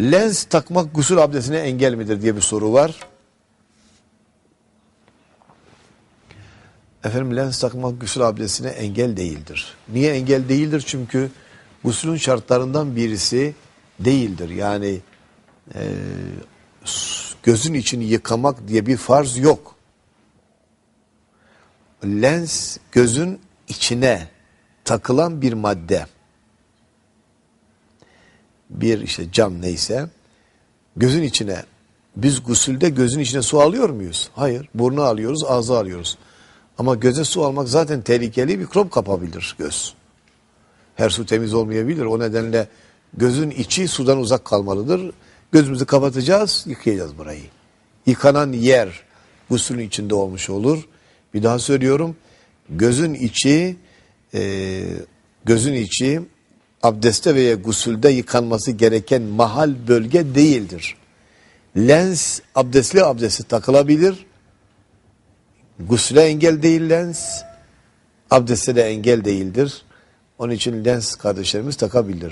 Lens takmak gusül abdestine engel midir diye bir soru var. Efendim lens takmak gusül abdestine engel değildir. Niye engel değildir? Çünkü gusülün şartlarından birisi değildir. Yani e, gözün içini yıkamak diye bir farz yok. Lens gözün içine takılan bir madde. Bir işte cam neyse gözün içine biz gusülde gözün içine su alıyor muyuz? Hayır. Burnu alıyoruz, ağzı alıyoruz. Ama göze su almak zaten tehlikeli mikrop kapabilir göz. Her su temiz olmayabilir. O nedenle gözün içi sudan uzak kalmalıdır. Gözümüzü kapatacağız, yıkayacağız burayı. Yıkanan yer gusülün içinde olmuş olur. Bir daha söylüyorum. Gözün içi e, gözün içi abdeste veya gusülde yıkanması gereken mahal bölge değildir. Lens abdestli abdesti takılabilir. Gusle engel değil lens. Abdeste de engel değildir. Onun için lens kardeşlerimiz takabilir.